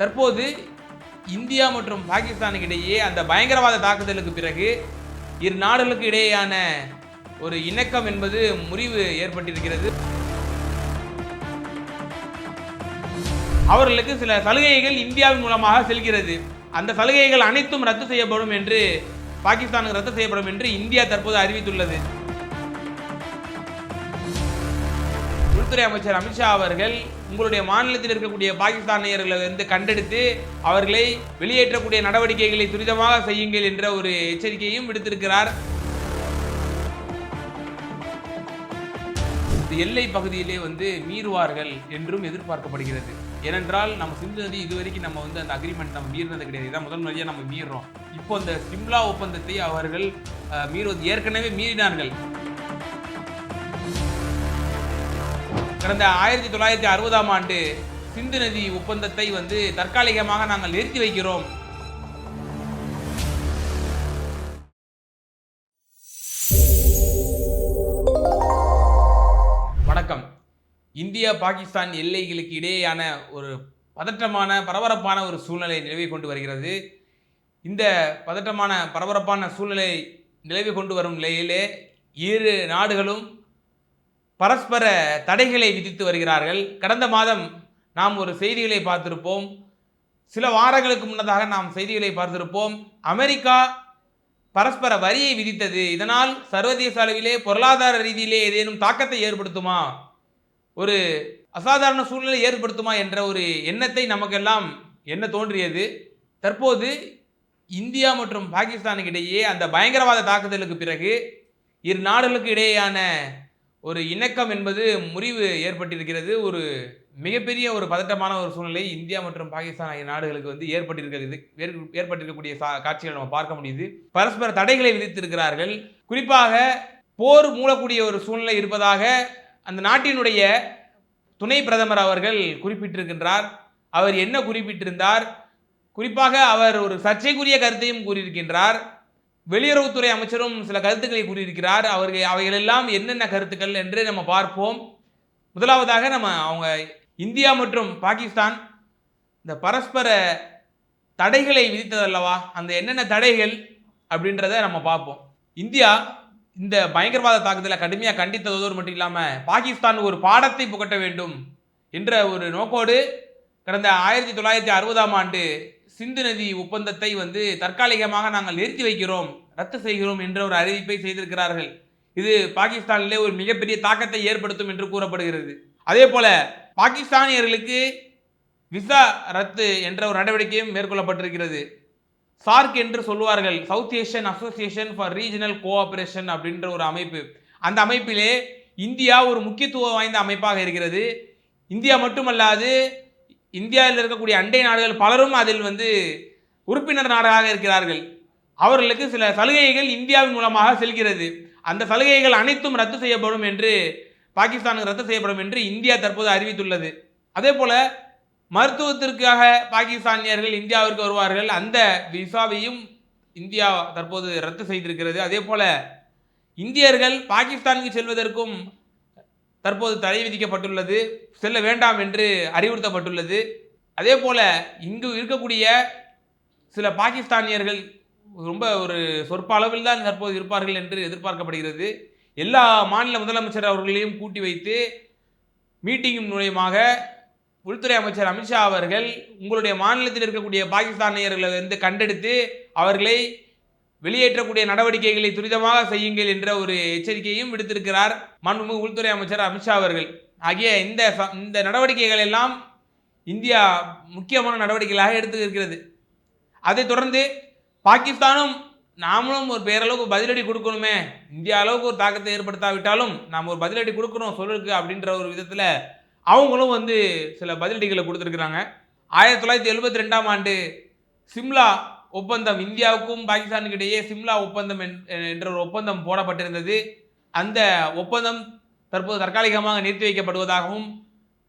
தற்போது இந்தியா மற்றும் பாகிஸ்தானுக்கு இடையே அந்த பயங்கரவாத தாக்குதலுக்கு பிறகு இரு நாடுகளுக்கு இடையேயான ஒரு இணக்கம் என்பது முறிவு ஏற்பட்டிருக்கிறது. அவர்களுக்கு சில சலுகைகள் இந்தியாவின் மூலமாக செல்கிறது. அந்த சலுகைகள் அனைத்தும் ரத்து செய்யப்படும் என்று பாகிஸ்தானுக்கு ரத்து செய்யப்படும் என்று இந்தியா தற்போது அறிவித்துள்ளது. உள்துறை அமைச்சர் அமித்ஷா அவர்கள் உங்களுடைய மாநிலத்தில் இருக்கக்கூடிய பாகிஸ்தானியர்களை வந்து கண்டெடுத்து அவர்களை வெளியேற்றக்கூடிய நடவடிக்கைகளை துரிதமாக செய்யுங்கள் என்ற ஒரு எச்சரிக்கையும் விடுத்திருக்கிறார். இந்த எல்லை பகுதியிலே வந்து மீறுவார்கள் என்றும் எதிர்பார்க்கப்படுகிறது. ஏனென்றால் நம்ம சிந்து நதி இதுவரைக்கும் நம்ம வந்து அந்த அக்ரிமெண்ட் நம்ம மீறினது கிடையாது. இதான் முதல் முறையாக நம்ம மீறுறோம் இப்போ அந்த சிம்லா ஒப்பந்தத்தை அவர்கள் மீறுவது ஏற்கனவே மீறினார்கள். கடந்த ஆயிரத்தி தொள்ளாயிரத்தி அறுபதாம் ஆண்டு சிந்து நதி ஒப்பந்தத்தை வந்து தற்காலிகமாக நாங்கள் நிறுத்தி வைக்கிறோம். வணக்கம். இந்தியா பாகிஸ்தான் எல்லைகளுக்கு இடையேயான ஒரு பதற்றமான பரபரப்பான ஒரு சூழ்நிலை நிலவி கொண்டு வருகிறது. இந்த பதட்டமான பரபரப்பான சூழ்நிலை நிலவி கொண்டு வரும் நிலையிலே இரு நாடுகளும் பரஸ்பர தடைகளை விதித்து வருகிறார்கள். கடந்த மாதம் நாம் ஒரு செய்திகளை பார்த்திருப்போம். சில வாரங்களுக்கு முன்னதாக நாம் செய்திகளை பார்த்திருப்போம். அமெரிக்கா பரஸ்பர வரியை விதித்தது. இதனால் சர்வதேச அளவிலே பொருளாதார ரீதியிலே ஏதேனும் தாக்கத்தை ஏற்படுத்துமா? ஒரு அசாதாரண சூழ்நிலை ஏற்படுத்துமா என்ற ஒரு எண்ணத்தை நமக்கெல்லாம் என்ன தோன்றியது? தற்போது இந்தியா மற்றும் பாகிஸ்தானுக்கு இடையே அந்த பயங்கரவாத தாக்குதலுக்கு பிறகு இரு நாடுகளுக்கு இடையேயான ஒரு இணக்கம் என்பது முறிவு ஏற்பட்டிருக்கிறது. ஒரு மிகப்பெரிய ஒரு பதட்டமான ஒரு சூழ்நிலை இந்தியா மற்றும் பாகிஸ்தான் ஆகிய நாடுகளுக்கு வந்து ஏற்பட்டிருக்கிறது. ஏற்- ஏற்பட்டிருக்கக்கூடிய காட்சிகளை நம்ம பார்க்க முடியுது. பரஸ்பர தடைகளை விதித்திருக்கிறார்கள். குறிப்பாக போர் மூலக்கூடிய ஒரு சூழ்நிலை இருப்பதாக அந்த நாட்டினுடைய துணை பிரதமர் அவர்கள் குறிப்பிட்டிருக்கின்றார். அவர் என்ன குறிப்பிட்டிருந்தார்? குறிப்பாக அவர் ஒரு சர்ச்சைக்குரிய கருத்தையும் கூறியிருக்கின்றார். வெளியுறவுத்துறை அமைச்சரும் சில கருத்துக்களை கூறியிருக்கிறார். அவர்கள் அவைகளெல்லாம் என்னென்ன கருத்துக்கள் என்று நம்ம பார்ப்போம். முதலாவதாக நம்ம அவங்க இந்தியா மற்றும் பாகிஸ்தான் இந்த பரஸ்பர தடைகளை விதித்ததல்லவா? அந்த என்னென்ன தடைகள் அப்படின்றத நம்ம பார்ப்போம். இந்தியா இந்த பயங்கரவாத தாக்குதலை கடுமையாக கண்டித்ததோடு மட்டும் இல்லாமல் பாகிஸ்தான் ஒரு பாடத்தை புகட்ட வேண்டும் என்ற ஒரு நோக்கோடு கடந்த ஆயிரத்தி தொள்ளாயிரத்தி அறுபதாம் ஆண்டு சிந்து நதி ஒப்பந்தத்தை வந்து தற்காலிகமாக நாங்கள் நிறுத்தி வைக்கிறோம் ரத்து செய்கிறோம் என்ற ஒரு அறிவிப்பை செய்திருக்கிறார்கள். இது பாகிஸ்தானிலே ஒரு மிகப்பெரிய தாக்கத்தை ஏற்படுத்தும் என்று கூறப்படுகிறது. அதே போல பாகிஸ்தானியர்களுக்கு விசா ரத்து என்ற ஒரு நடவடிக்கையும் மேற்கொள்ளப்பட்டிருக்கிறது. சார்க் என்று சொல்லுவார்கள் south Asian association for regional cooperation அப்படின்ற ஒரு அமைப்பு. அந்த அமைப்பிலே இந்தியா ஒரு முக்கியத்துவம் வாய்ந்த அமைப்பாக இருக்கிறது. இந்தியா மட்டுமல்லாது இந்தியாவில் இருக்கக்கூடிய அண்டை நாடுகள் பலரும் அதில் வந்து உறுப்பினர் நாடாக இருக்கிறார்கள். அவர்களுக்கு சில சலுகைகள் இந்தியாவின் மூலமாக செல்கிறது. அந்த சலுகைகள் அனைத்தும் ரத்து செய்யப்படும் என்று பாகிஸ்தானுக்கு ரத்து செய்யப்படும் என்று இந்தியா தற்போது அறிவித்துள்ளது. அதே போல் மருத்துவத்திற்காக பாகிஸ்தானியர்கள் இந்தியாவிற்கு வருவார்கள். அந்த விசாவையும் இந்தியா தற்போது ரத்து செய்திருக்கிறது. அதே போல் இந்தியர்கள் பாகிஸ்தானுக்கு செல்வதற்கும் தற்போது தடை விதிக்கப்பட்டுள்ளது செல்ல வேண்டாம் என்று அறிவுறுத்தப்பட்டுள்ளது. அதே போல இங்கு இருக்கக்கூடிய சில பாகிஸ்தானியர்கள் ரொம்ப ஒரு சொற்ப அளவில் தான் தற்போது இருப்பார்கள் என்று எதிர்பார்க்கப்படுகிறது. எல்லா மாநில முதலமைச்சர் அவர்களையும் கூட்டி வைத்து மீட்டிங் மூலயமாக உள்துறை அமைச்சர் அமித்ஷா அவர்கள் உங்களுடைய மாநிலத்தில் இருக்கக்கூடிய பாகிஸ்தானியர்களை வந்து கண்டெடுத்து அவர்களை வெளியேற்றக்கூடிய நடவடிக்கைகளை துரிதமாக செய்யுங்கள் என்ற ஒரு எச்சரிக்கையும் விடுத்திருக்கிறார் மாண்புமிகு உள்துறை அமைச்சர் அமித்ஷா அவர்கள். ஆகிய இந்த ச- இந்த நடவடிக்கைகள் எல்லாம் இந்தியா முக்கியமான நடவடிக்கைகளாக எடுத்து இருக்கிறது அதைத் தொடர்ந்து பாகிஸ்தானும் நாமளும் ஒரு பேரளவுக்கு பதிலடி கொடுக்கணுமே. இந்தியா அளவுக்கு ஒரு தாக்கத்தை ஏற்படுத்தாவிட்டாலும் நாம் ஒரு பதிலடி கொடுக்கணும் சொல்லுக்கு அப்படின்ற ஒரு விதத்தில் அவங்களும் வந்து சில பதிலடிகளை கொடுத்துருக்குறாங்க. ஆயிரத்தி தொள்ளாயிரத்தி எழுபத்தி ரெண்டாம் ஆண்டு சிம்லா ஒப்பந்தம் இந்தியாவுக்கும் பாகிஸ்தானுக்கு இடையே சிம்லா ஒப்பந்தம் என்- என்ற ஒரு ஒப்பந்தம் போடப்பட்டிருந்தது. அந்த ஒப்பந்தம் தற்போது தற்காலிகமாக நிறுத்தி வைக்கப்படுவதாகவும்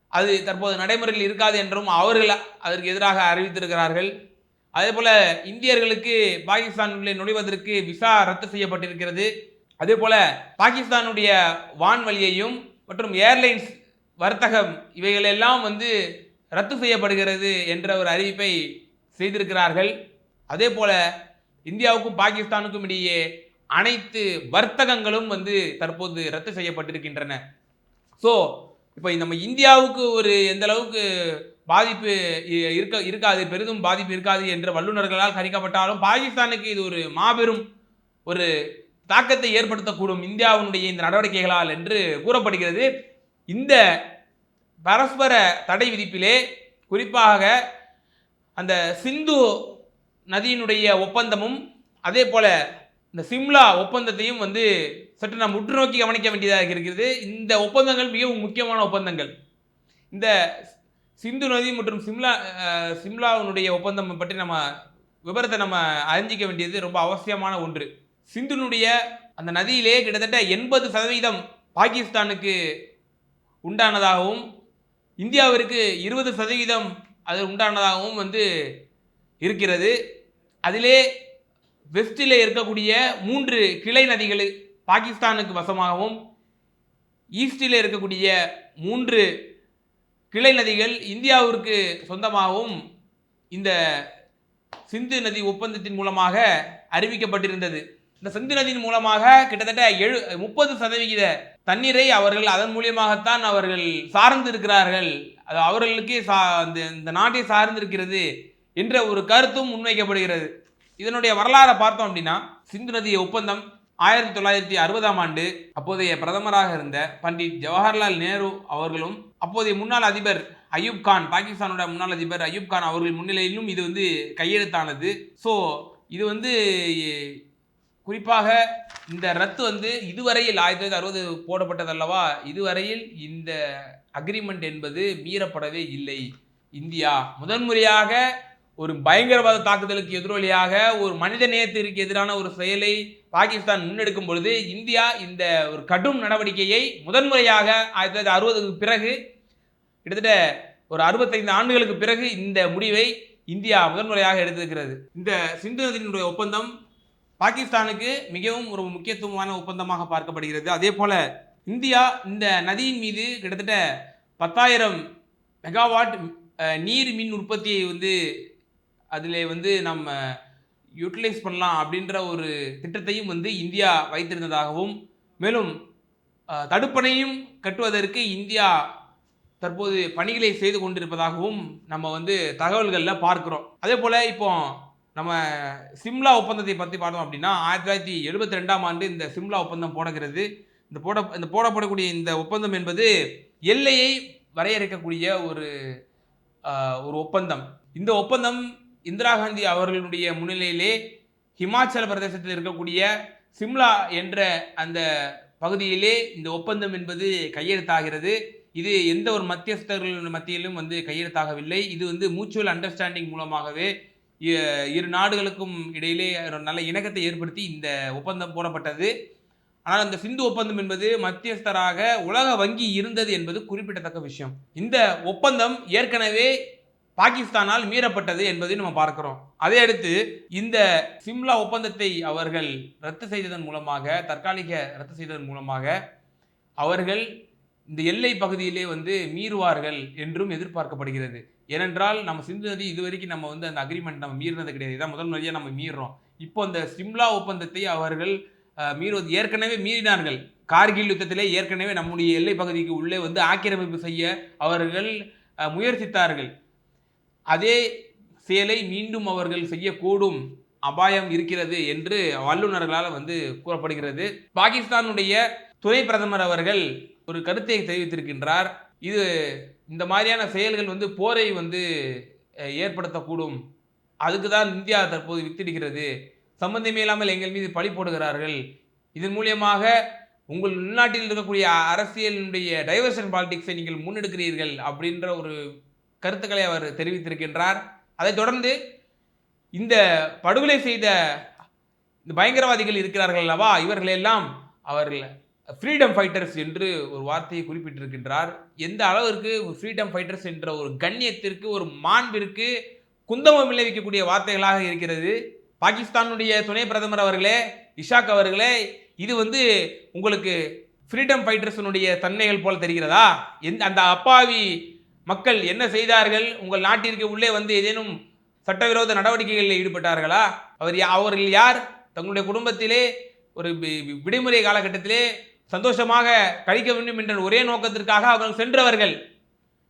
அது தற்போது நடைமுறையில் இருக்காது என்றும் அவர்கள் அதற்கு எதிராக அறிவித்திருக்கிறார்கள். அதே போல் இந்தியர்களுக்கு பாகிஸ்தானுள்ளே நுழைவதற்கு விசா ரத்து செய்யப்பட்டிருக்கிறது. அதே போல் பாகிஸ்தானுடைய வான்வழியையும் மற்றும் ஏர்லைன்ஸ் வர்த்தகம் இவைகளெல்லாம் வந்து ரத்து செய்யப்படுகிறது என்ற ஒரு அறிவிப்பை செய்திருக்கிறார்கள். அதே போல் இந்தியாவுக்கும் பாகிஸ்தானுக்கும் இடையே அனைத்து வர்த்தகங்களும் வந்து தற்போது ரத்து செய்யப்பட்டிருக்கின்றன. ஸோ இப்போ நம்ம இந்தியாவுக்கு ஒரு எந்த அளவுக்கு பாதிப்பு இருக்க இருக்காது பெரிதும் பாதிப்பு இருக்காது என்ற வல்லுநர்களால் கணிக்கப்பட்டாலும் பாகிஸ்தானுக்கு இது ஒரு மாபெரும் ஒரு தாக்கத்தை ஏற்படுத்தக்கூடும் இந்தியாவினுடைய இந்த நடவடிக்கைகளால் என்று கூறப்படுகிறது. இந்த பரஸ்பர தடை விதிப்பிலே குறிப்பாக அந்த சிந்து நதியினுடைய ஒப்பந்தமும் அதே போல் இந்த சிம்லா ஒப்பந்தத்தையும் வந்து சற்று நாம் உற்று நோக்கி கவனிக்க வேண்டியதாக இருக்கிறது. இந்த ஒப்பந்தங்கள் மிகவும் முக்கியமான ஒப்பந்தங்கள். இந்த சிந்து நதி மற்றும் சிம்லா சிம்லாவினுடைய ஒப்பந்தம் பற்றி நம்ம விவரத்தை நம்ம அறிஞ்சிக்க வேண்டியது ரொம்ப அவசியமான ஒன்று. சிந்துனுடைய அந்த நதியிலே கிட்டத்தட்ட எண்பது சதவீதம் பாகிஸ்தானுக்கு உண்டானதாகவும் இந்தியாவிற்கு இருபது சதவீதம் அது உண்டானதாகவும் வந்து இருக்கிறது. அதிலே வெஸ்டில் இருக்கக்கூடிய மூன்று கிளை நதிகள் பாகிஸ்தானுக்கு வசமாகவும் ஈஸ்டில் இருக்கக்கூடிய மூன்று கிளை நதிகள் இந்தியாவிற்கு சொந்தமாகவும் இந்த சிந்து நதி ஒப்பந்தத்தின் மூலமாக அறிவிக்கப்பட்டிருந்தது. இந்த சிந்து நதியின் மூலமாக கிட்டத்தட்ட எழு முப்பது சதவிகித தண்ணீரை அவர்கள் அதன் மூலியமாகத்தான் அவர்கள் சார்ந்து இருக்கிறார்கள் அது அவர்களுக்கே சா இந்த இந்த நாட்டை சார்ந்து இருக்கிறது என்ற ஒரு கருத்தும் முன்வைக்கப்படுகிறது. இதனுடைய வரலாறை பார்த்தோம் அப்படின்னா சிந்து நதிய ஒப்பந்தம் ஆயிரத்தி தொள்ளாயிரத்தி அறுபதாம் ஆண்டு அப்போதைய பிரதமராக இருந்த பண்டிட் ஜவஹர்லால் நேரு அவர்களும் அப்போதைய முன்னாள் அதிபர் அயூப் கான் பாகிஸ்தானோட முன்னாள் அதிபர் அயூப் கான் அவர்கள் முன்னிலையிலும் இது வந்து கையெழுத்தானது. ஸோ இது வந்து குறிப்பாக இந்த ரத்து வந்து இதுவரையில் ஆயிரத்தி தொள்ளாயிரத்தி அறுபது போடப்பட்டதல்லவா? இதுவரையில் இந்த அக்ரிமெண்ட் என்பது மீறப்படவே இல்லை. இந்தியா முதன்முறையாக ஒரு பயங்கரவாத தாக்குதலுக்கு எதிரொலியாக ஒரு மனித நேயத்திற்கு எதிரான ஒரு செயலை பாகிஸ்தான் முன்னெடுக்கும் பொழுது இந்தியா இந்த ஒரு கடும் நடவடிக்கையை முதன்முறையாக ஆயிரத்தி தொள்ளாயிரத்தி அறுபதுக்கு பிறகு கிட்டத்தட்ட ஒரு அறுபத்தைந்து ஆண்டுகளுக்கு பிறகு இந்த முடிவை இந்தியா முதன்முறையாக எடுத்திருக்கிறது. இந்த சிந்து நதியினுடைய ஒப்பந்தம் பாகிஸ்தானுக்கு மிகவும் ஒரு முக்கியத்துவமான ஒப்பந்தமாக பார்க்கப்படுகிறது. அதே போல் இந்தியா இந்த நதியின் மீது கிட்டத்தட்ட பத்தாயிரம் மெகாவாட் நீர் மின் உற்பத்தியை வந்து அதில் வந்து நம்ம யூட்டிலைஸ் பண்ணலாம் அப்படின்ற ஒரு திட்டத்தையும் வந்து இந்தியா வைத்திருந்ததாகவும் மேலும் தடுப்பணையும் கட்டுவதற்கு இந்தியா தற்போது பணிகளை செய்து கொண்டிருப்பதாகவும் நம்ம வந்து தகவல்களில் பார்க்குறோம். அதே போல் இப்போ நம்ம சிம்லா ஒப்பந்தத்தை பற்றி பார்த்தோம் அப்படின்னா ஆயிரத்தி தொள்ளாயிரத்தி எழுபத்தி ரெண்டாம் ஆண்டு இந்த சிம்லா ஒப்பந்தம் போடுகிறது இந்த போட இந்த போடப்படக்கூடிய இந்த ஒப்பந்தம் என்பது எல்லையை வரையறுக்கக்கூடிய ஒரு ஒரு ஒப்பந்தம். இந்த ஒப்பந்தம் இந்திரா காந்தி அவர்களுடைய முன்னிலையிலே ஹிமாச்சல பிரதேசத்தில் இருக்கக்கூடிய சிம்லா என்ற அந்த பகுதியிலே இந்த ஒப்பந்தம் என்பது கையெழுத்தாகிறது. இது எந்த ஒரு மத்தியஸ்தர்கள் மத்தியிலும் வந்து கையெழுத்தாகவில்லை. இது வந்து மியூச்சுவல் அண்டர்ஸ்டாண்டிங் மூலமாகவே இரு நாடுகளுக்கும் இடையிலே நல்ல இணக்கத்தை ஏற்படுத்தி இந்த ஒப்பந்தம் போடப்பட்டது. ஆனால் அந்த சிந்து ஒப்பந்தம் என்பது மத்தியஸ்தராக உலக வங்கி இருந்தது என்பது குறிப்பிடத்தக்க விஷயம். இந்த ஒப்பந்தம் ஏற்கனவே பாகிஸ்தானால் மீறப்பட்டது என்பதை நம்ம பார்க்கிறோம். அதை அடுத்து இந்த சிம்லா ஒப்பந்தத்தை அவர்கள் ரத்து செய்ததன் மூலமாக தற்காலிக ரத்து செய்ததன் மூலமாக அவர்கள் இந்த எல்லை பகுதியிலே வந்து மீறுவார்கள் என்றும் எதிர்பார்க்கப்படுகிறது. ஏனென்றால் நம்ம சிந்து நதி இதுவரைக்கும் நம்ம வந்து அந்த அக்ரிமெண்ட் நம்ம மீறினது கிடையாது. இதான் முதல் முறையாக நம்ம மீறுறோம் இப்போ அந்த சிம்லா ஒப்பந்தத்தை அவர்கள் மீறுவது ஏற்கனவே மீறினார்கள். கார்கில் யுத்தத்திலே ஏற்கனவே நம்முடைய எல்லை பகுதிக்கு உள்ளே வந்து ஆக்கிரமிப்பு செய்ய அவர்கள் முயற்சித்தார்கள். அதே செயலை மீண்டும் அவர்கள் செய்யக்கூடும் அபாயம் இருக்கிறது என்று வல்லுநர்களால் வந்து கூறப்படுகிறது. பாகிஸ்தானுடைய துணை பிரதமர் அவர்கள் ஒரு கருத்தை தெரிவித்திருக்கின்றார். இது இந்த மாதிரியான செயல்கள் வந்து போரை வந்து ஏற்படுத்தக்கூடும். அதுக்கு தான் இந்தியா தற்போது வித்திடுகிறது. சம்பந்தமே இல்லாமல் எங்கள் மீது பழி போடுகிறார்கள். இதன் மூலியமாக உங்கள் உள்நாட்டில் இருக்கக்கூடிய அரசியலினுடைய டைவர்ஷன் பாலிடிக்ஸை நீங்கள் முன்னெடுக்கிறீர்கள் அப்படின்ற ஒரு கருத்துக்களை அவர் தெரிவித்திருக்கின்றார். அதைத் தொடர்ந்து இந்த படுகொலை செய்த இந்த பயங்கரவாதிகள் இருக்கிறார்கள் அல்லவா? இவர்களெல்லாம் அவர்கள் ஃப்ரீடம் ஃபைட்டர்ஸ் என்று ஒரு வார்த்தையை குறிப்பிட்டிருக்கின்றார். எந்த அளவிற்கு ஃப்ரீடம் ஃபைட்டர்ஸ் என்ற ஒரு கண்ணியத்திற்கு ஒரு மாண்பிற்கு குந்தமம் விளைவிக்கக்கூடிய வார்த்தைகளாக இருக்கிறது. பாகிஸ்தானுடைய துணை பிரதமர் அவர்களே இஷாக் அவர்களே இது வந்து உங்களுக்கு ஃப்ரீடம் ஃபைட்டர்ஸினுடைய தன்மைகள் போல் தெரிகிறதா? எந்த அந்த அப்பாவி மக்கள் என்ன செய்தார்கள்? உங்கள் நாட்டிற்கு உள்ளே வந்து ஏதேனும் சட்டவிரோத நடவடிக்கைகளில் ஈடுபட்டார்களா? அவர் யா- அவர்கள் யார்? தங்களுடைய குடும்பத்திலே ஒரு விடுமுறை காலகட்டத்திலே சந்தோஷமாக கழிக்க வேண்டும் என்ற ஒரே நோக்கத்திற்காக அவர்கள் சென்றவர்கள்.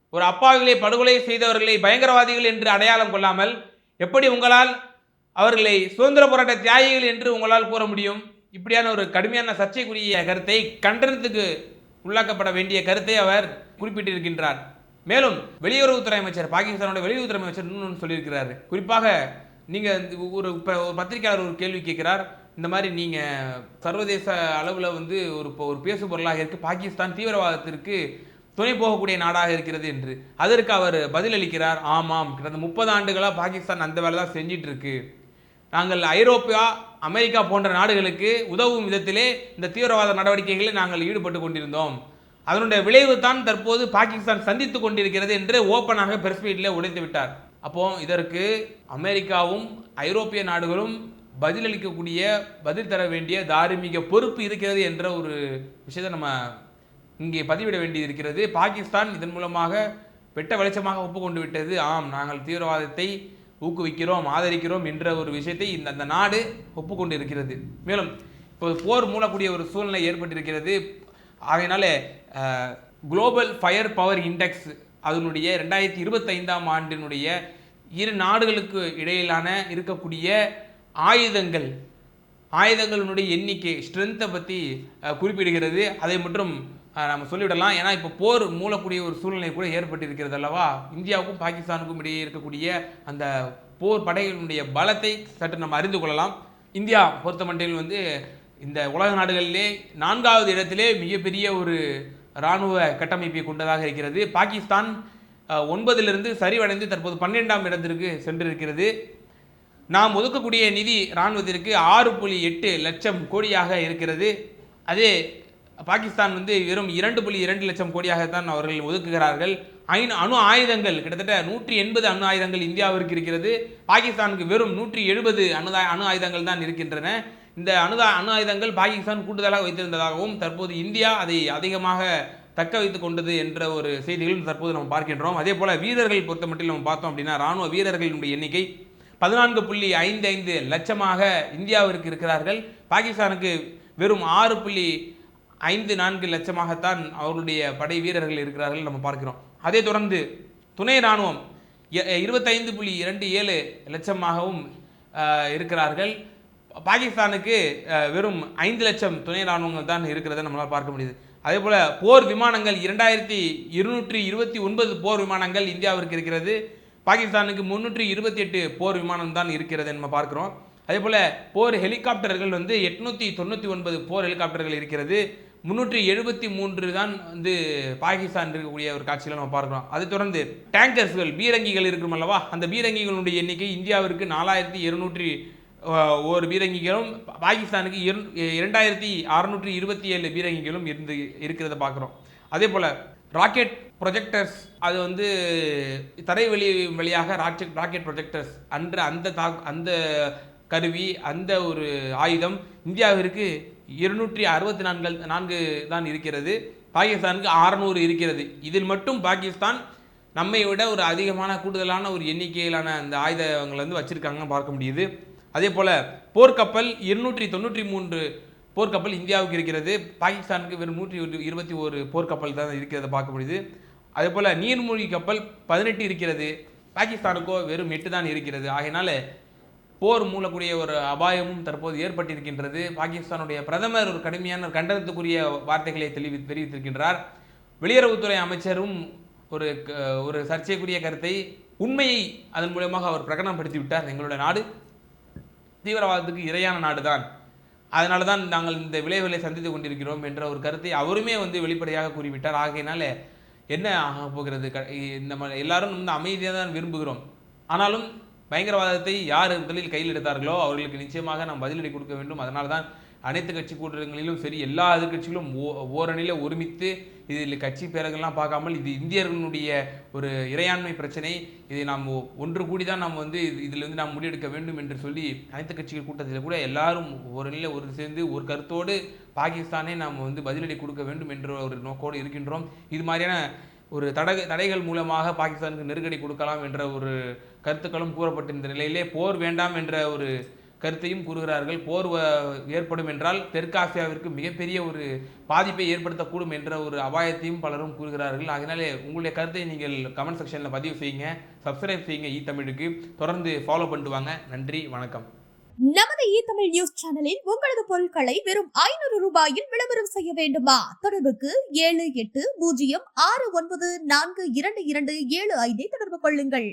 ஒரு அப்பாவிகளை படுகொலை செய்தவர்களை பயங்கரவாதிகள் என்று அடையாளம் கொள்ளாமல் எப்படி உங்களால் அவர்களை சுதந்திர போராட்ட தியாகிகள் என்று உங்களால் கூற முடியும்? இப்படியான ஒரு கடுமையான சர்ச்சைக்குரிய கருத்தை கண்டனத்துக்கு உள்ளாக்கப்பட வேண்டிய கருத்தை அவர் குறிப்பிட்டிருக்கின்றார். மேலும் வெளியுறவுத்துறை அமைச்சர் பாகிஸ்தானோட வெளியுறவுத்துறை அமைச்சர் இன்னொன்று சொல்லியிருக்கிறார். குறிப்பாக நீங்கள் இந்த ஒரு இப்போ ஒரு பத்திரிகையாளர் ஒரு கேள்வி கேட்கிறார். இந்த மாதிரி நீங்கள் சர்வதேச அளவில் வந்து ஒரு இப்போ ஒரு பேசு பொருளாக இருக்குது பாகிஸ்தான் தீவிரவாதத்திற்கு துணை போகக்கூடிய நாடாக இருக்கிறது என்று. அதற்கு அவர் பதிலளிக்கிறார். ஆமாம் கடந்த முப்பது ஆண்டுகளாக பாகிஸ்தான் அந்த வேலை தான் செஞ்சிட்டு இருக்கு நாங்கள் ஐரோப்பியா அமெரிக்கா போன்ற நாடுகளுக்கு உதவும் விதத்திலே இந்த தீவிரவாத நடவடிக்கைகளில் நாங்கள் ஈடுபட்டு கொண்டிருந்தோம். அதனுடைய விளைவு தான் தற்போது பாகிஸ்தான் சந்தித்து கொண்டிருக்கிறது என்று ஓப்பனாக பெர்ஸ்பீட்டில் உடைத்து விட்டார். அப்போ இதற்கு அமெரிக்காவும் ஐரோப்பிய நாடுகளும் பதிலளிக்கக்கூடிய பதில் தர வேண்டிய தார்மீக பொறுப்பு இருக்கிறது என்ற ஒரு விஷயத்தை நம்ம இங்கே பதிவிட வேண்டியது இருக்கிறது பாகிஸ்தான் இதன் மூலமாக வெட்ட வெளிச்சமாக ஒப்புக்கொண்டு விட்டது. ஆம் நாங்கள் தீவிரவாதத்தை ஊக்குவிக்கிறோம் ஆதரிக்கிறோம் என்ற ஒரு விஷயத்தை இந்த அந்த நாடு ஒப்புக்கொண்டு இருக்கிறது மேலும் இப்போ போர் மூலக்கூடிய ஒரு சூழ்நிலை ஏற்பட்டிருக்கிறது. ஆகையினால குளோபல் ஃபயர் பவர் இண்டெக்ஸ் அதனுடைய ரெண்டாயிரத்தி இருபத்தைந்தாம் ஆண்டினுடைய இரு நாடுகளுக்கு இடையிலான இருக்கக்கூடிய ஆயுதங்கள் ஆயுதங்களினுடைய எண்ணிக்கை ஸ்ட்ரென்த்தை பற்றி குறிப்பிடுகிறது. அதை மட்டும் நம்ம சொல்லிவிடலாம். ஏன்னா இப்போ போர் மூலக்கூடிய ஒரு சூழ்நிலை கூட ஏற்பட்டிருக்கிறது அல்லவா? இந்தியாவுக்கும் பாகிஸ்தானுக்கும் இடையே இருக்கக்கூடிய அந்த போர் படைகளினுடைய பலத்தை சற்று நம்ம அறிந்து கொள்ளலாம். இந்தியா பொறுத்தமட்டில் வந்து இந்த உலக நாடுகளிலே நான்காவது இடத்திலே மிகப்பெரிய ஒரு இராணுவ கட்டமைப்பை கொண்டதாக இருக்கிறது. பாகிஸ்தான் ஒன்பதிலிருந்து சரிவடைந்து தற்போது பன்னெண்டாம் இடத்திற்கு சென்றிருக்கிறது. நாம் ஒதுக்கக்கூடிய நிதி இராணுவத்திற்கு ஆறு புள்ளி எட்டு லட்சம் கோடியாக இருக்கிறது. அதே பாகிஸ்தான் வந்து வெறும் இரண்டு புள்ளி இரண்டு லட்சம் கோடியாகத்தான் அவர்கள் ஒதுக்குகிறார்கள். ஐந்து அணு ஆயுதங்கள் கிட்டத்தட்ட நூற்றி எண்பது அணு ஆயுதங்கள் இந்தியாவிற்கு இருக்கிறது. பாகிஸ்தானுக்கு வெறும் நூற்றி எழுபது அணு அணு ஆயுதங்கள் தான் இருக்கின்றன. இந்த அணுதா அணு ஆயுதங்கள் பாகிஸ்தான் கூடுதலாக வைத்திருந்ததாகவும் தற்போது இந்தியா அதை அதிகமாக தக்க வைத்து கொண்டது என்ற ஒரு செய்திகளும் தற்போது நம்ம பார்க்கின்றோம். அதே போல் வீரர்கள் பொறுத்த மட்டும் நம்ம பார்த்தோம் அப்படின்னா ராணுவ வீரர்களினுடைய எண்ணிக்கை பதினான்கு புள்ளி ஐந்து ஐந்து லட்சமாக இந்தியாவிற்கு இருக்கிறார்கள். பாகிஸ்தானுக்கு வெறும் ஆறு புள்ளி ஐந்து நான்கு லட்சமாகத்தான் அவர்களுடைய படை வீரர்கள் இருக்கிறார்கள் நம்ம பார்க்கிறோம். அதே தொடர்ந்து துணை ராணுவம் எ- இருபத்தைந்து புள்ளி இரண்டு ஏழு லட்சமாகவும் இருக்கிறார்கள். பாகிஸ்தானுக்கு வெறும் ஐந்து லட்சம் துணை ராணுவங்கள் தான் இருக்கிறதை நம்மளால் பார்க்க முடியுது. அதே போல் போர் விமானங்கள் இரண்டாயிரத்தி இருநூற்றி இருபத்தி ஒன்பது போர் விமானங்கள் இந்தியாவிற்கு இருக்கிறது. பாகிஸ்தானுக்கு முந்நூற்றி இருபத்தி எட்டு போர் விமானம் தான் இருக்கிறது நம்ம பார்க்குறோம். அதே போல் போர் ஹெலிகாப்டர்கள் வந்து எட்நூற்றி தொண்ணூற்றி ஒன்பது போர் ஹெலிகாப்டர்கள் இருக்கிறது. முந்நூற்றி எழுபத்தி மூன்று தான் வந்து பாகிஸ்தான் இருக்கக்கூடிய ஒரு காட்சியில் நம்ம பார்க்குறோம். அதை தொடர்ந்து டேங்கர்ஸ்கள் பீரங்கிகள் இருக்கும் அல்லவா அந்த பீரங்கிகளுடைய எண்ணிக்கை இந்தியாவிற்கு நாலாயிரத்தி இருநூற்றி ஒரு பீரங்கிகளும் பாகிஸ்தானுக்கு இரு- இரண்டாயிரத்தி அறுநூற்றி இருபத்தி ஏழு பீரங்கிகளும் இருந்து இருக்கிறத பார்க்குறோம். அதே போல் ராக்கெட் ப்ரொஜெக்டர்ஸ் அது வந்து தரைவழி வழியாக ராக்கெட் ராக்கெட் ப்ரொஜெக்டர்ஸ் அன்ற அந்த தா அந்த கருவி அந்த ஒரு ஆயுதம் இந்தியாவிற்கு இருநூற்றி அறுபத்தி நான்கு நான்கு தான் இருக்கிறது. பாகிஸ்தானுக்கு அறநூறு இருக்கிறது. இதில் மட்டும் பாகிஸ்தான் நம்மை விட ஒரு அதிகமான கூடுதலான ஒரு எண்ணிக்கையிலான அந்த ஆயுதங்களை வந்து வச்சுருக்காங்க பார்க்க முடியுது. அதே போல் போர்க்கப்பல் இருநூற்றி தொண்ணூற்றி மூன்று போர்க்கப்பல் இந்தியாவுக்கு இருக்கிறது. பாகிஸ்தானுக்கு வெறும் நூற்றி இருபத்தி ஒரு போர்க்கப்பல் தான் இருக்கிறத பார்க்க முடியுது. அதே போல் நீர்மூழ்கி கப்பல் பதினெட்டு இருக்கிறது. பாகிஸ்தானுக்கோ வெறும் எட்டு தான் இருக்கிறது. ஆகையினால போர் மூலக்கூடிய ஒரு அபாயமும் தற்போது ஏற்பட்டிருக்கின்றது. பாகிஸ்தானுடைய பிரதமர் ஒரு கடுமையான கண்டனத்துக்குரிய வார்த்தைகளை தெளிவி தெரிவித்திருக்கின்றார். வெளியுறவுத்துறை அமைச்சரும் ஒரு க- ஒரு சர்ச்சைக்குரிய கருத்தை உண்மையை அதன் மூலமாக அவர் பிரகடனப்படுத்தி விட்டார் எங்களுடைய நாடு தீவிரவாதத்துக்கு இரையான நாடுதான். அதனால தான் நாங்கள் இந்த விளைவுகளை சந்தித்து கொண்டிருக்கிறோம் என்ற ஒரு கருத்தை அவருமே வந்து வெளிப்படையாக கூறிவிட்டார் ஆகையினால என்ன ஆக போகிறது? க- இ- நம்ம எல்லாரும் வந்து அமைதியாக தான் விரும்புகிறோம். ஆனாலும் பயங்கரவாதத்தை யார் முதலில் கையில் எடுத்தார்களோ அவர்களுக்கு நிச்சயமாக நாம் பதிலடி கொடுக்க வேண்டும். அதனால தான் அனைத்து கட்சி கூட்டங்களிலும் சரி எல்லா எதிர்க்கட்சிகளும் ஓ ஓரணியில் ஒருமித்து இதில் கட்சி பேரங்கள்லாம் பார்க்காமல் இது இந்தியர்களுடைய ஒரு இறையாண்மை பிரச்சனை. இதை நாம் ஒன்று கூடி தான் நாம் வந்து இதில் வந்து நாம் முடிவெடுக்க வேண்டும் என்று சொல்லி அனைத்து கட்சிகள் கூட்டத்தில் கூட எல்லாரும் ஒரு ஒரு சேர்ந்து ஒரு கருத்தோடு பாகிஸ்தானே நாம் வந்து பதிலடி கொடுக்க வேண்டும் என்ற ஒரு நோக்கோடு இருக்கின்றோம். இது மாதிரியான ஒரு தடை தடைகள் மூலமாக பாகிஸ்தானுக்கு நெருக்கடி கொடுக்கலாம் என்ற ஒரு கருத்துக்களும் கூறப்பட்டிருந்த நிலையிலே போர் வேண்டாம் என்ற ஒரு கருத்தையும் கூறுகிறார்கள். போர் ஏற்படும் என்றால் தெற்காசியாவிற்கு மிகப்பெரிய ஒரு பாதிப்பை ஏற்படுத்தக்கூடும் என்ற ஒரு அபாயத்தையும் பலரும் கூறுகிறார்கள். அதனாலே உங்களுடைய கருத்தை நீங்கள் கமெண்ட் செக்ஷனில் பதிவு செய்யுங்க. சப்ஸ்கிரைப் செய்யுங்க இ தமிழுக்கு. தொடர்ந்து ஃபாலோ பண்ணிட்டு வாங்க நன்றி வணக்கம். நமது இ தமிழ் நியூஸ் சேனலில் உங்களது பொருட்களை வெறும் ஐநூறு ரூபாயில் விளம்பரம் செய்ய வேண்டுமா? தொடர்புக்கு ஏழு எட்டு பூஜ்ஜியம் ஆறு ஒன்பது நான்கு இரண்டு இரண்டு ஏழு ஐந்தை தொடர்பு கொள்ளுங்கள்.